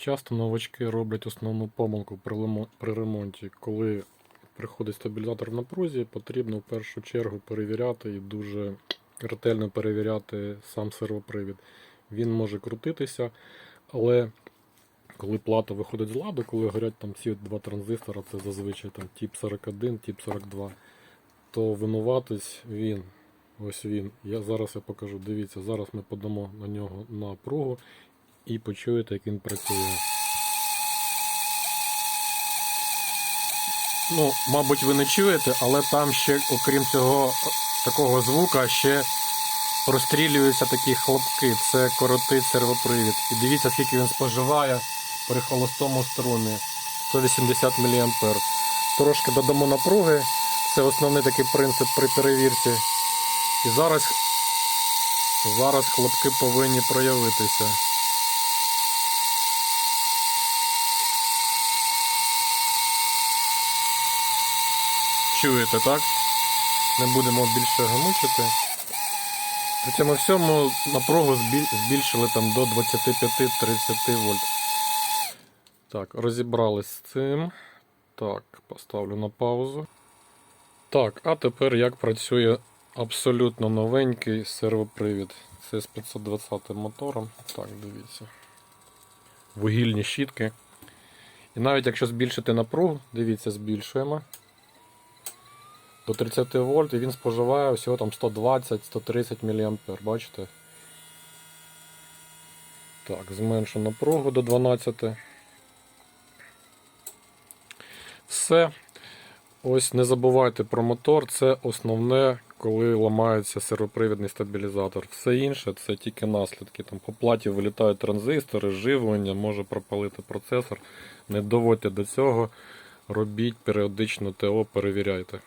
Часто новачки роблять основну помилку при, ремонті. Коли приходить стабілізатор в напрузі, потрібно в першу чергу перевіряти і дуже ретельно перевіряти сам сервопривід. Він може крутитися, але коли плата виходить з ладу, коли горять там ці два транзистора, це зазвичай там тип 41, тип 42, то винуватись він. Ось він. Я зараз я покажу. Дивіться, зараз ми подамо на нього напругу і почуєте, як він працює. Ну, мабуть, ви не чуєте, але там ще, окрім цього такого звука, ще прострілюються такі хлопки. Це коротить сервопривід. І дивіться, скільки він споживає при холостому струмі 180 мА. Трошки додамо напруги. Це основний такий принцип при перевірці. І зараз, зараз хлопки повинні проявитися. Чуєте, так? Не будемо більше гамучити. При цьому всьому напругу збільшили там до 25-30 вольт. Так, розібрались з цим. Так, поставлю на паузу. Так, а тепер як працює абсолютно новенький сервопривід. Це з 520 мотором. Так, дивіться. Вугільні щітки. І навіть якщо збільшити напругу, дивіться, збільшуємо. До 30 вольт і він споживає всього там 120-130 мА. Бачите? Так, зменшу напругу до 12. Все. Ось не забувайте про мотор, це основне, коли ламається сервопривідний стабілізатор. Все інше це тільки наслідки. Там по платі вилітають транзистори, живлення, може пропалити процесор. Не доводьте до цього, робіть періодично ТО, перевіряйте.